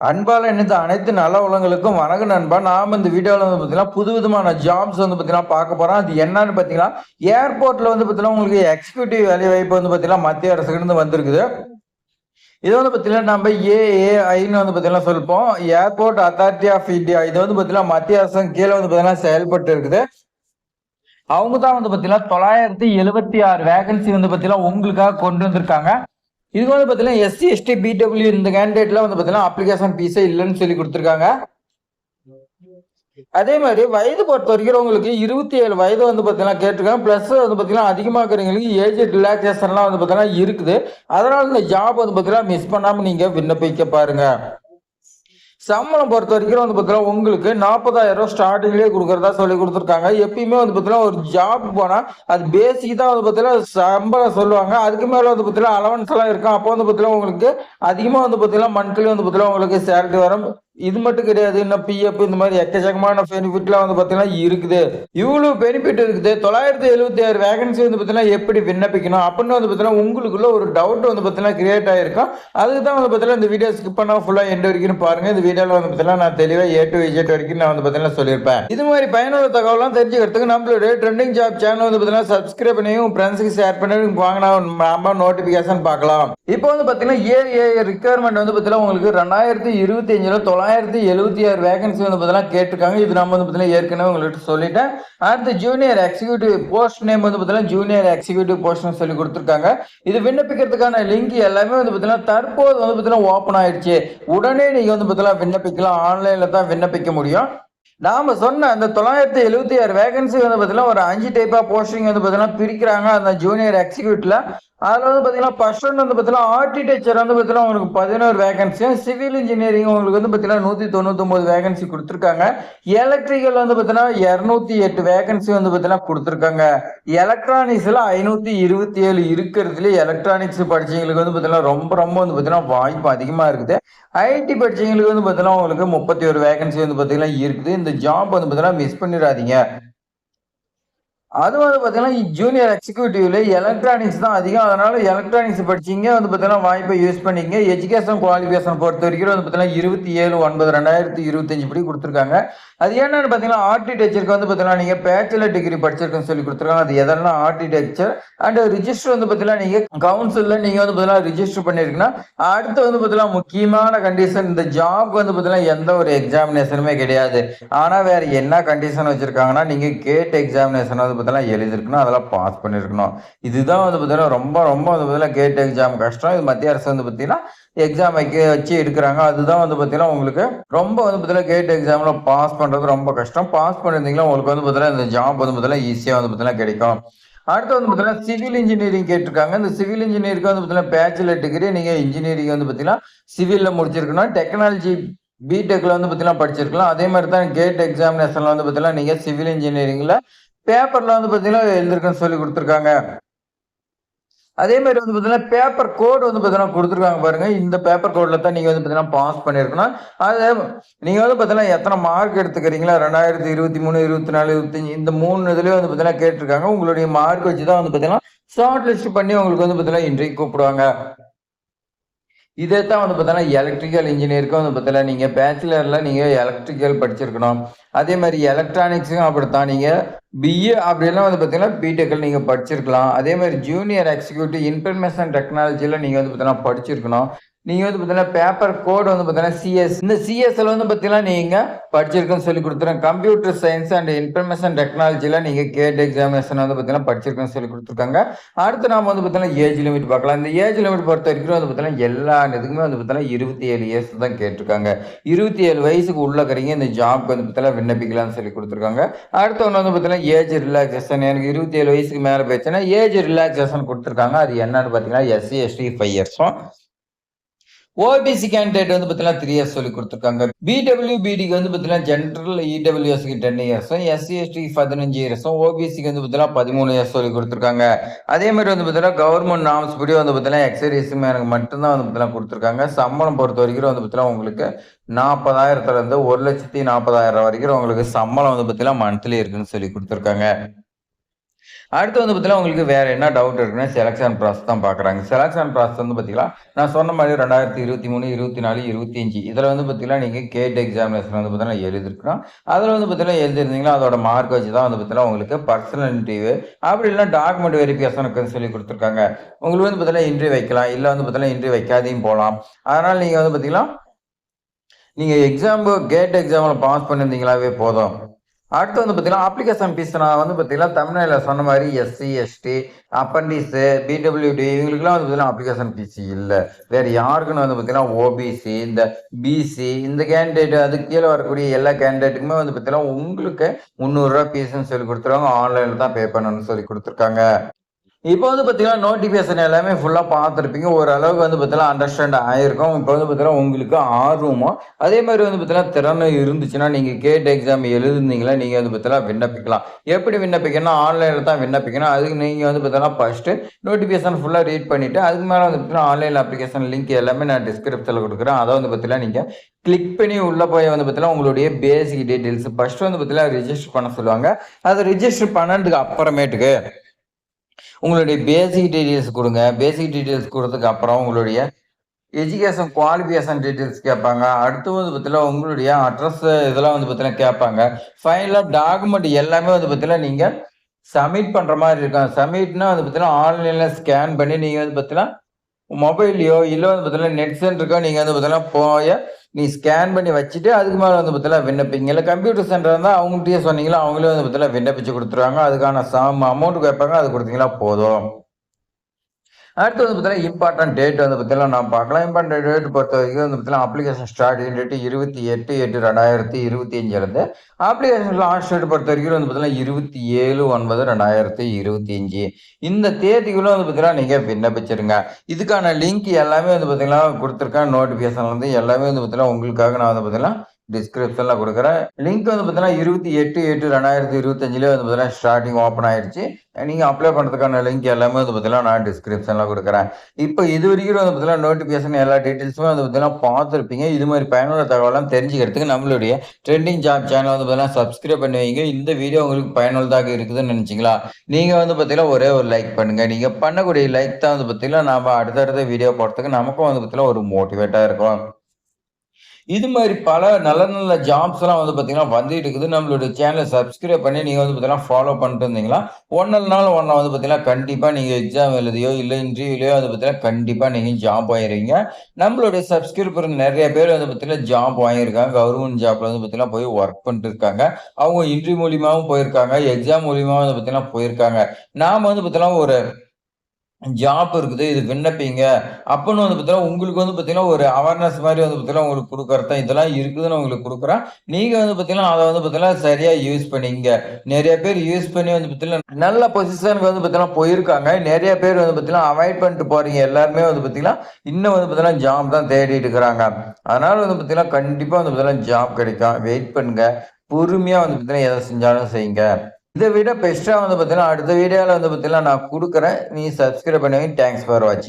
அன்பால் இணைந்த அனைத்து நல்ல உலகங்களுக்கும் வணக்கம் நண்பா நாம் இந்த வீடியோவில் வந்து பார்த்தீங்கன்னா புது விதமான ஜாப்ஸ் வந்து பார்த்தீங்கன்னா பார்க்க போகிறோம் அது என்னன்னு பார்த்தீங்கன்னா ஏர்போர்ட்டில் வந்து பார்த்தீங்கன்னா உங்களுக்கு எக்ஸிக்யூட்டிவ் வேலை வாய்ப்பு வந்து பார்த்தீங்கன்னா மத்திய அரசுலேருந்து வந்திருக்குது இது வந்து பார்த்தீங்கன்னா நம்ம ஏஏஐன்னு வந்து பார்த்தீங்கன்னா சொல்லிப்போம் ஏர்போர்ட் அத்தாரிட்டி ஆஃப் இந்தியா இது வந்து பார்த்தீங்கன்னா மத்திய அரசு கீழே வந்து பார்த்தீங்கன்னா செயல்பட்டு இருக்குது அவங்க தான் வந்து பார்த்தீங்கன்னா தொள்ளாயிரத்தி எழுபத்தி ஆறு வேகன்சி வந்து பார்த்தீங்கன்னா உங்களுக்காக கொண்டு வந்திருக்காங்க இதுக்கு வந்து பார்த்தீங்கன்னா எஸ்சி எஸ்டி பிடபிள்யூ இந்த கேண்டிடேட்லாம் வந்து பார்த்தீங்கன்னா அப்ளிகேஷன் ஃபீஸே இல்லைன்னு சொல்லி கொடுத்துருக்காங்க. அதே மாதிரி வயது பொறுத்த வரைக்கும் உங்களுக்கு இருபத்தி ஏழு வயது வந்து பார்த்தீங்கன்னா கேட்டிருக்காங்க. ப்ளஸ் வந்து பார்த்தீங்கன்னா அதிகமாக இருக்கிறவங்களுக்கு ஏஜ் ரிலாக்ஸேஷன்லாம் வந்து பார்த்தீங்கன்னா இருக்குது. அதனால இந்த ஜாப் வந்து பார்த்தீங்கன்னா மிஸ் பண்ணாமல் நீங்கள் விண்ணப்பிக்க பாருங்கள் சம்பளம் பொறுத்த வரைக்கும் வந்து பார்த்தீங்கன்னா உங்களுக்கு நாற்பதாயிரம் ரூபா ஸ்டார்டிங்லேயே கொடுக்குறதா சொல்லி கொடுத்துருக்காங்க. எப்பயுமே வந்து பார்த்தீங்கன்னா ஒரு ஜாப் போனால் அது பேசிக் தான் வந்து பார்த்தீங்கன்னா சம்பளம் சொல்லுவாங்க. அதுக்கு மேலே வந்து பார்த்தீங்கன்னா அலவன்ஸ் எல்லாம் இருக்கும். அப்போ வந்து பார்த்தீங்கன்னா உங்களுக்கு அதிகமாக வந்து பார்த்தீங்கன்னா மந்த்லி வந்து பார்த்தீங்கன்னா உங்களுக்கு சேலரி வரும். இது மட்டும் கிடையாது இன்னும் பிஎஃப் இந்த மாதிரி எக்கச்சக்கமான பெனிஃபிட்லாம் வந்து பார்த்தீங்கன்னா இருக்குது இவ்வளவு பெனிஃபிட் இருக்குது தொள்ளாயிரத்தி எழுபத்தி ஆறு வேகன்சி வந்து பார்த்தீங்கன்னா எப்படி விண்ணப்பிக்கணும் அப்படின்னு வந்து பார்த்தீங்கன்னா உங்களுக்குள்ள ஒரு டவுட் வந்து பார்த்தீங்கன்னா கிரியேட் ஆயிருக்கும் அதுக்கு தான் வந்து பார்த்தீங்கன்னா இந்த வீடியோ ஸ்கிப் பண்ணா ஃபுல்லாக எண்ட் வரைக்கும் பாருங்க இந்த வீடியோவில் வந்து பார்த்தீங்கன்னா நான் தெளிவாக ஏ டு விஜெட் வரைக்கும் நான் வந்து பார்த்தீங்கன்னா சொல்லியிருப்பேன் இது மாதிரி பயனுள்ள தகவலாம் தெரிஞ்சுக்கிறதுக்கு நம்மளுடைய ட்ரெண்டிங் ஜாப் சேனல் வந்து பார்த்தீங்கன்னா சப்ஸ்கிரைப் பண்ணி ஃப்ரெண்ட்ஸுக்கு ஷேர் பண்ணி வாங்கினா நம்ம நோட்டிஃபிகேஷன் பார்க்கலாம் இப்போ வந்து பார்த்தீங்கன்னா ஏஏ ரிக்யர்மெண்ட் வந்து பார்த்தீங்கன்னா உங்களுக்கு ரெண்டாயிரத்தி இருபத்தி அஞ்சில் தொள்ளாயிரத்தி எழுபத்தி ஆறு வேகன்சி வந்து பார்த்தீங்கன்னா கேட்டிருக்காங்க. இது நம்ம வந்து பார்த்தீங்கன்னா ஏற்கனவே உங்கள்கிட்ட சொல்லிட்டேன். அடுத்து ஜூனியர் எக்ஸிக்யூட்டிவ் போஸ்ட் நேம் வந்து பார்த்தீங்கன்னா ஜூனியர் எக்ஸிக்யூட்டிவ் போஸ்ட்னு சொல்லி கொடுத்துருக்காங்க. இது விண்ணப்பிக்கிறதுக்கான லிங்க் எல்லாமே வந்து பார்த்தீங்கன்னா தற்போது வந்து பார்த்தீங்கன்னா ஓப்பன் ஆயிடுச்சு. உடனே நீங்கள் வந்து பார்த்தீங்கன்னா விண்ணப்பிக்கலாம். ஆன்லைனில் தான் விண்ணப்பிக்க முடியும். நாம சொன்ன அந்த தொள்ளாயிரத்தி எழுபத்தி ஆறு வேகன்சி வந்து பார்த்தீங்கன்னா ஒரு அஞ்சு டைப்பா போஸ்டிங் வந்து பார்த்தீங்கன்னா பிரிக்கிறாங்க. அந்த ஜூனியர் எக்ஸிக்யூட்டிவ்ல அதில் வந்து பார்த்தீங்கன்னா ஃபர்ஸ்ட் ஒன் வந்து பார்த்தீங்கன்னா ஆர்கிடெக்சர் வந்து பார்த்தீங்கன்னா உங்களுக்கு பதினோரு வேகன்சியும் சிவில் இன்ஜினியரிங் உங்களுக்கு வந்து பார்த்தீங்கன்னா நூற்றி தொண்ணூத்தொம்பது வேகன்சி கொடுத்துருக்காங்க எலக்ட்ரிக்கல் வந்து பார்த்தீங்கன்னா இரநூத்தி எட்டு வேகன்சி வந்து பார்த்தீங்கன்னா கொடுத்துருக்காங்க எலக்ட்ரானிக்ஸில் ஐநூற்றி இருபத்தி ஏழு இருக்கிறதுல எலக்ட்ரானிக்ஸ் படித்தவங்களுக்கு வந்து பார்த்தீங்கன்னா ரொம்ப ரொம்ப வந்து பார்த்தீங்கன்னா வாய்ப்பு அதிகமாக இருக்குது ஐடி படிச்சவங்களுக்கு வந்து பார்த்தீங்கன்னா உங்களுக்கு முப்பத்தி ஒரு வேகன்சி வந்து பார்த்தீங்கன்னா இருக்குது இந்த ஜாப் வந்து பார்த்தீங்கன்னா மிஸ் பண்ணிடாதீங்க அது வந்து பார்த்தீங்கன்னா ஜூனியர் எக்ஸிக்யூட்டிவ்ல எலக்ட்ரானிக்ஸ் தான் அதிகம். அதனால எலக்ட்ரானிக்ஸ் படிச்சீங்க வந்து பார்த்தீங்கன்னா வாய்ப்பை யூஸ் பண்ணிங்க. எஜுகேஷன் குவாலிஃபிகேஷன் பொறுத்த வரைக்கும் வந்து பார்த்தீங்கன்னா இருபத்தி ஏழு ஒன்பது ரெண்டாயிரத்தி இருபத்தஞ்சு படி கொடுத்துருக்காங்க. அது என்னன்னு பார்த்தீங்கன்னா ஆர்கிடெக்சருக்கு வந்து பார்த்தீங்கன்னா நீங்கள் பேச்சுலர் டிகிரி படிச்சிருக்குன்னு சொல்லி கொடுத்துருக்காங்க. அது எதெல்லாம் ஆர்கிடெக்சர் அண்ட் ரிஜிஸ்டர் வந்து பார்த்தீங்கன்னா நீங்கள் கவுன்சிலில் நீங்கள் வந்து பார்த்தீங்கன்னா ரிஜிஸ்டர் பண்ணியிருக்குன்னா அடுத்து வந்து பார்த்தீங்கன்னா முக்கியமான கண்டிஷன் இந்த ஜாப் வந்து பார்த்தீங்கன்னா எந்த ஒரு எக்ஸாமினேஷனுமே கிடையாது. ஆனால் வேற என்ன கண்டிஷன் வச்சிருக்காங்கன்னா நீங்கள் கேட் எக்ஸாமினேஷன் வந்து பார்த்தீங்கன்னா எழுதிருக்கணும் அதெல்லாம் பாஸ் பண்ணியிருக்கணும் இதுதான் வந்து பார்த்தீங்கன்னா ரொம்ப ரொம்ப வந்து பார்த்தீங்கன்னா கேட் எக்ஸாம் கஷ்டம். இது மத்திய அரசு வந்து பார்த்தீங்கன்னா எக்ஸாம் வைக்க வச்சு எடுக்கிறாங்க அதுதான் வந்து பார்த்தீங்கன்னா உங்களுக்கு ரொம்ப வந்து பார்த்தீங்கன்னா கேட் எக்ஸாமில் பாஸ் பண்ணுறது ரொம்ப கஷ்டம் பாஸ் பண்ணியிருந்தீங்கன்னா உங்களுக்கு வந்து பார்த்தீங்கன்னா இந்த ஜாப் வந்து பார்த்தீங்கன்னா ஈஸியாக வந்து பார்த்தீங்கன்னா கிடைக்கும் அடுத்து வந்து பார்த்தீங்கன்னா சிவில் இன்ஜினியரிங் கேட்டிருக்காங்க இந்த சிவில் இன்ஜினியரிங் வந்து பார்த்தீங்கன்னா பேச்சுலர் டிகிரி நீங்கள் இன்ஜினியரிங் வந்து பார்த்தீங்கன்னா சிவிலில் முடிச்சிருக்கணும் டெக்னாலஜி பிடெக்ல வந்து பார்த்தீங்கன்னா படிச்சிருக்கலாம் அதே மாதிரி தான் கேட் எக்ஸாமினேஷன்ல வந்து பார்த்தீங்கன்னா நீங்கள் சிவில் இன்ஜினியரிங்ல பேப்பர்ல வந்து பார்த்தீங்கன்னா எழுந்திருக்குன்னு சொல்லி கொடுத்துருக்காங்க அதே மாதிரி வந்து பார்த்தீங்கன்னா பேப்பர் கோட் வந்து பார்த்தீங்கன்னா கொடுத்துருக்காங்க பாருங்க. இந்த பேப்பர் கோடில் தான் நீங்கள் வந்து பார்த்தீங்கன்னா பாஸ் பண்ணியிருக்கணும். அது நீங்கள் வந்து பார்த்தீங்கன்னா எத்தனை மார்க் எடுத்துக்கிறீங்களா? ரெண்டாயிரத்தி இருபத்தி மூணு இருபத்தி நாலு இருபத்தஞ்சு இந்த மூணு இதுலேயே வந்து பார்த்தீங்கன்னா கேட்டிருக்காங்க. உங்களுடைய மார்க் வச்சு தான் வந்து பார்த்தீங்கன்னா ஷார்ட் லிஸ்ட் பண்ணி உங்களுக்கு வந்து பார்த்தீங்கன்னா இன்றைக்கு கூப்பிடுவாங்க. இதே தான் வந்து பார்த்தீங்கன்னா எலக்ட்ரிக்கல் இன்ஜினியருக்கும் வந்து பார்த்தீங்கன்னா நீங்கள் பேச்சுலரில் நீங்கள் எலக்ட்ரிக்கல் படிச்சிருக்கணும். அதே மாதிரி எலக்ட்ரானிக்ஸும் அப்படித்தான். நீங்கள் பிஏ அப்படிலாம் வந்து பார்த்தீங்கன்னா பிடெக்கில் நீங்கள் படிச்சிருக்கலாம். அதே மாதிரி ஜூனியர் எக்ஸிக்யூட்டிவ் இன்ஃபர்மேஷன் டெக்னாலஜியில் நீங்கள் வந்து பார்த்தீங்கன்னா படிச்சிருக்கணும். நீங்கள் வந்து பார்த்தீங்கன்னா பேப்பர் கோட் வந்து பார்த்தீங்கன்னா சிஎஸ் இந்த சிஎஸ்ல வந்து பார்த்தீங்கன்னா நீங்கள் படிச்சிருக்குன்னு சொல்லி கொடுத்துருங்க கம்ப்யூட்டர் சயின்ஸ் அண்ட் இன்ஃபர்மேஷன் டெக்னாலஜியில் நீங்கள் கேட் எக்ஸாமினேஷன் வந்து பார்த்தீங்கன்னா படிச்சிருக்கேன்னு சொல்லி கொடுத்துருக்காங்க. அடுத்து நாம வந்து பார்த்தீங்கன்னா ஏஜ் லிமிட் பார்க்கலாம். இந்த ஏஜ் லிமிட் பொறுத்த வரைக்கும் வந்து பார்த்தீங்கன்னா எல்லா இதுக்குமே வந்து பார்த்தீங்கன்னா இருபத்தி ஏழு இயர்ஸ் தான் கேட்டிருக்காங்க. இருபத்தி ஏழு வயசுக்கு உள்ளக்கிறீங்க இந்த ஜாப்க்கு வந்து பார்த்தீங்கன்னா விண்ணப்பிக்கலாம்னு சொல்லி கொடுத்துருக்காங்க. அடுத்த ஒன்று வந்து பார்த்தீங்கன்னா ஏஜ் ரிலாக்ஸேஷன் எனக்கு இருபத்தி ஏழு வயசுக்கு மேலே போயிடுச்சுன்னா ஏஜ் ரிலாக்ஸேஷன் கொடுத்துருக்காங்க. அது என்னன்னு பார்த்தீங்கன்னா எஸ்சி எஸ்டி ஃபைவ் இயர்ஸும் ஓபிசி கேண்டிடேட் வந்து பார்த்தீங்கன்னா த்ரீ இயர்ஸ் சொல்லி கொடுத்துருக்காங்க. பிடபிள்யூ பிடிக்கு வந்து பார்த்தீங்கன்னா ஜென்ரல் இடபிள்யூஎஸ்க்கு டென் இயர்ஸும் எஸ்சி எஸ்டி பதினஞ்சு இயர்ஸும் ஓபிசிக்கு வந்து பார்த்தீங்கன்னா பதிமூணு இயர்ஸ் சொல்லி கொடுத்துருக்காங்க. அதே மாதிரி வந்து பார்த்தீங்கன்னா கவர்மெண்ட் நாம்ஸ் படி வந்து பார்த்தீங்கன்னா எக்ஸர்வீஸுமே எனக்கு மட்டும்தான் வந்து பார்த்தீங்கன்னா கொடுத்துருக்காங்க. சம்பளம் பொறுத்த வரைக்கும் வந்து பார்த்தீங்கன்னா உங்களுக்கு நாற்பதாயிரத்துல இருந்து ஒரு லட்சத்தி நாற்பதாயிரம் வரைக்கும் உங்களுக்கு சம்பளம் வந்து பார்த்தீங்கன்னா மந்த்லி இருக்குன்னு சொல்லி கொடுத்துருக்காங்க. அடுத்து வந்து பார்த்தீங்கன்னா உங்களுக்கு வேறு என்ன டவுட் இருக்குன்னா செலக்ஷன் ப்ராசஸ் தான் பார்க்குறாங்க செலக்ஷன் ப்ராசஸ் வந்து பார்த்தீங்கன்னா நான் சொன்ன மாதிரி ரெண்டாயிரத்தி இருபத்தி மூணு இருபத்தி நாலு இருபத்தி அஞ்சு இதில் வந்து பார்த்தீங்கன்னா நீங்கள் கேட் எக்ஸாமினேஷன் வந்து பார்த்தீங்கன்னா எழுதிருக்கணும் அதில் வந்து பார்த்தீங்கன்னா எழுதிருந்தீங்கன்னா அதோட மார்க் வச்சு தான் வந்து பார்த்தீங்கன்னா உங்களுக்கு பர்சனல் இன்டர்வியூ அப்படி இல்லைனா டாக்குமெண்ட் வெரிஃபிகேஷனுக்கு சொல்லி கொடுத்துருக்காங்க. உங்களுக்கு வந்து பார்த்தீங்கன்னா இன்டர்வியூ வைக்கலாம் இல்லை வந்து பார்த்தீங்கன்னா இன்டர்வியூ வைக்காதையும் போகலாம் அதனால் நீங்கள் வந்து பார்த்தீங்கன்னா நீங்கள் எக்ஸாம் கேட் எக்ஸாமில் பாஸ் பண்ணியிருந்தீங்களாவே போதும். அடுத்து வந்து பார்த்தீங்கன்னா அப்ளிகேஷன் ஃபீஸ் நான் வந்து பார்த்தீங்கன்னா தமிழ்நாட்டில் சொன்ன மாதிரி எஸ்சி எஸ்டி அப்பண்டிஸு பிடபிள்யூடி இவங்களுக்குலாம் வந்து பார்த்தீங்கன்னா அப்ளிகேஷன் ஃபீஸ் இல்லை. வேறு யாருக்குன்னு வந்து பார்த்தீங்கன்னா ஓபிசி இந்த பிசி இந்த கேண்டிடேட் அதுக்கு கீழே வரக்கூடிய எல்லா கேண்டிடேட்டுக்குமே வந்து பார்த்தீங்கன்னா உங்களுக்கு முந்நூறுரூவா ஃபீஸ்ன்னு சொல்லி கொடுத்துருவாங்க. ஆன்லைனில் தான் பே பண்ணணும்னு சொல்லி கொடுத்துருக்காங்க. இப்போ வந்து பார்த்தீங்கன்னா நோட்டிஃபிகேஷன் எல்லாமே ஃபுல்லாக பார்த்துருப்பீங்க ஓரளவுக்கு வந்து பார்த்தீங்கன்னா அண்டர்ஸ்டாண்ட் ஆகிருக்கும் இப்போ வந்து பார்த்தீங்கன்னா உங்களுக்கு ஆர்வமோ அதே மாதிரி வந்து பார்த்தீங்கன்னா திறமை இருந்துச்சுன்னா நீங்கள் கேட் எக்ஸாம் எழுதுனீங்களா நீங்கள் வந்து பார்த்தீங்கன்னா விண்ணப்பிக்கலாம் எப்படி விண்ணப்பிக்கணும் ஆன்லைனில் தான் விண்ணப்பிக்கணும் அதுக்கு நீங்கள் வந்து பார்த்தீங்கன்னா ஃபஸ்ட்டு நோட்டிஃபிகேஷன் ஃபுல்லாக ரீட் பண்ணிவிட்டு அதுக்கு மேலே வந்து பார்த்தீங்கன்னா ஆன்லைன் அப்ளிகேஷன் லிங்க் எல்லாமே நான் டிஸ்கிரிப்ஷனில் கொடுக்குறேன் அதை வந்து பார்த்தீங்கன்னா நீங்கள் கிளிக் பண்ணி உள்ளே போய் வந்து பார்த்தீங்கன்னா உங்களுடைய பேசிக் டீட்டெயில்ஸ் ஃபஸ்ட்டு வந்து பார்த்தீங்கன்னா ரிஜிஸ்டர் பண்ண சொல்லுவாங்க அதை ரிஜிஸ்டர் பண்ணதுக்கு அப்புறமேட்டுக்கு உங்களுடைய பேசிக் டீட்டெயில்ஸ் கொடுங்க. பேசிக் டீட்டெயில்ஸ் கொடுத்ததுக்கு அப்புறம் உங்களுடைய எஜுகேஷன் குவாலிஃபிகேஷன் டீட்டெயில்ஸ் கேட்பாங்க. அடுத்து வந்து பார்த்தீங்கன்னா உங்களுடைய அட்ரஸ் இதெல்லாம் வந்து பார்த்தீங்கன்னா கேட்பாங்க. ஃபைனலாக டாக்குமெண்ட் எல்லாமே வந்து பார்த்தீங்கன்னா நீங்கள் சப்மிட் பண்ணுற மாதிரி இருக்கும். சப்மிட்னா வந்து பார்த்தீங்கன்னா ஆன்லைனில் ஸ்கேன் பண்ணி நீங்கள் வந்து பார்த்தீங்கன்னா மொபைல்லையோ இல்லை வந்து பார்த்தீங்கன்னா நெட் சென்டருக்கோ நீங்கள் வந்து பார்த்தீங்கன்னா போய நீ ஸ்கேன் பண்ணி வச்சுட்டு அதுக்கு மேலே வந்து பார்த்தீங்கன்னா விண்ணப்பிங்க. இல்லை கம்ப்யூட்டர் சென்டர் இருந்தால் அவங்கள்ட்டயே சொன்னீங்களா அவங்களே வந்து பார்த்தீங்கன்னா விண்ணப்பிச்சு கொடுத்துருவாங்க. அதுக்கான சம அமௌண்ட் கேட்பாங்க அது கொடுத்தீங்களா போதும். அடுத்து வந்து பார்த்தீங்கன்னா இம்பார்ட்டன்ட் டேட் வந்து பார்த்தீங்கன்னா நான் பார்க்கலாம். இம்பார்ட்டன்ட் டேட் பொறுத்த வரைக்கும் வந்து பார்த்தீங்கன்னா அப்ளிகேஷன் ஸ்டார்டிங் டேட் இருபத்தி எட்டு எட்டு ரெண்டாயிரத்தி இருபத்தி அஞ்சுலேருந்து அப்ளிகேஷன் லாஸ்ட் டேட் பொறுத்த வரைக்கும் வந்து பார்த்தீங்கன்னா இருபத்தி ஏழு ஒன்பது ரெண்டாயிரத்தி இருபத்தி அஞ்சு. இந்த தேதிக்குள்ள வந்து பார்த்தீங்கன்னா நீங்கள் விண்ணப்பிச்சிருங்க. இதுக்கான லிங்க் எல்லாமே வந்து பார்த்தீங்கன்னா கொடுத்துருக்கேன். நோட்டிஃபிகேஷன்லேருந்து எல்லாமே வந்து பார்த்தீங்கன்னா உங்களுக்காக நான் வந்து பார்த்தீங்கன்னா டிஸ்கிரிப்ஷனில் கொடுக்குறேன். லிங்க் வந்து பார்த்தீங்கன்னா இருபத்தி எட்டு எட்டு ரெண்டாயிரத்தி இருபத்தஞ்சிலே வந்து பார்த்தீங்கன்னா ஸ்டார்டிங் ஓப்பன் ஆயிடுச்சு. நீங்கள் அப்ளை பண்ணுறதுக்கான லிங்க் எல்லாமே வந்து பார்த்தீங்கன்னா நான் டிஸ்கிரிப்ஷனில் கொடுக்குறேன். இப்போ இது வரைக்கும் வந்து பார்த்தீங்கன்னா நோட்டிஃபிகேஷன் எல்லா டீட்டெயில்ஸுமே வந்து பார்த்தீங்கன்னா பார்த்துருப்பீங்க. இது மாதிரி பயனுள்ள தகவலாம் தெரிஞ்சுக்கிறதுக்கு நம்மளுடைய ட்ரெண்டிங் ஜாப் சேனல் வந்து பார்த்தீங்கன்னா சப்ஸ்கிரைப் பண்ணி வைங்க. இந்த வீடியோ உங்களுக்கு பயனுள்ளதாக இருக்குதுன்னு நினச்சிங்களா? நீங்கள் வந்து பார்த்தீங்கன்னா ஒரே ஒரு லைக் பண்ணுங்கள் நீங்கள் பண்ணக்கூடிய லைக் தான் வந்து பார்த்தீங்கன்னா நம்ம அடுத்தடுத்த வீடியோ போடுறதுக்கு நமக்கும் வந்து பார்த்தீங்கன்னா ஒரு மோட்டிவேட்டாக இருக்கும். இது மாதிரி பல நல்ல நல்ல ஜாப்ஸ் எல்லாம் வந்து பார்த்தீங்கன்னா வந்துட்டு இருக்குது. நம்மளுடைய சேனலை சப்ஸ்கிரைப் பண்ணி நீங்கள் வந்து பார்த்தீங்கன்னா ஃபாலோ பண்ணிட்டு இருந்தீங்களா ஒன்றில் நாள் ஒன்றை வந்து பார்த்தீங்கன்னா கண்டிப்பாக நீங்கள் எக்ஸாம் எழுதியோ இல்லை இன்டர்வியூலையோ வந்து பார்த்தீங்கன்னா கண்டிப்பாக நீங்கள் ஜாப் ஆயிருவீங்க நம்மளுடைய சப்ஸ்கிரைபர் நிறைய பேர் வந்து பார்த்தீங்கன்னா ஜாப் வாங்கியிருக்காங்க. கவர்மெண்ட் ஜாப்ல வந்து பார்த்தீங்கன்னா போய் ஒர்க் பண்ணிட்டு இருக்காங்க. அவங்க இன்டர்வியூ மூலியமாகவும் போயிருக்காங்க. எக்ஸாம் மூலியமாகவும் வந்து பார்த்தீங்கன்னா போயிருக்காங்க. நாம் வந்து பார்த்தீங்கன்னா ஒரு ஜாப் இருக்குது இது விண்ணப்பிங்க அப்படின்னு வந்து பார்த்தீங்கன்னா உங்களுக்கு வந்து பார்த்தீங்கன்னா ஒரு அவேர்னஸ் மாதிரி வந்து பார்த்தீங்கன்னா உங்களுக்கு கொடுக்குறத இதெல்லாம் இருக்குதுன்னு உங்களுக்கு கொடுக்குறேன் நீங்கள் வந்து பார்த்தீங்கன்னா அதை வந்து பார்த்தீங்கன்னா சரியாக யூஸ் பண்ணிங்க நிறைய பேர் யூஸ் பண்ணி வந்து பார்த்தீங்கன்னா நல்ல பொசிஷனுக்கு வந்து பார்த்தீங்கன்னா போயிருக்காங்க நிறைய பேர் வந்து பார்த்தீங்கன்னா அவாய்ட் பண்ணிட்டு போகிறீங்க எல்லாருமே வந்து பார்த்தீங்கன்னா இன்னும் வந்து பார்த்தீங்கன்னா ஜாப் தான் தேடிட்டு இருக்கிறாங்க அதனால வந்து பார்த்தீங்கன்னா கண்டிப்பாக வந்து பார்த்தீங்கன்னா ஜாப் கிடைக்கும் வெயிட் பண்ணுங்க பொறுமையாக வந்து பார்த்தீங்கன்னா எதை செஞ்சாலும் செய்யுங்க இதை விட பெஸ்ட்டாக வந்து பார்த்தீங்கன்னா அடுத்த வீடியோவில் வந்து பார்த்தீங்கன்னா நான் கொடுக்குறேன். நீ சப்ஸ்கிரைப் பண்ணுவீங்க தேங்க்ஸ் ஃபார் வாட்சிங்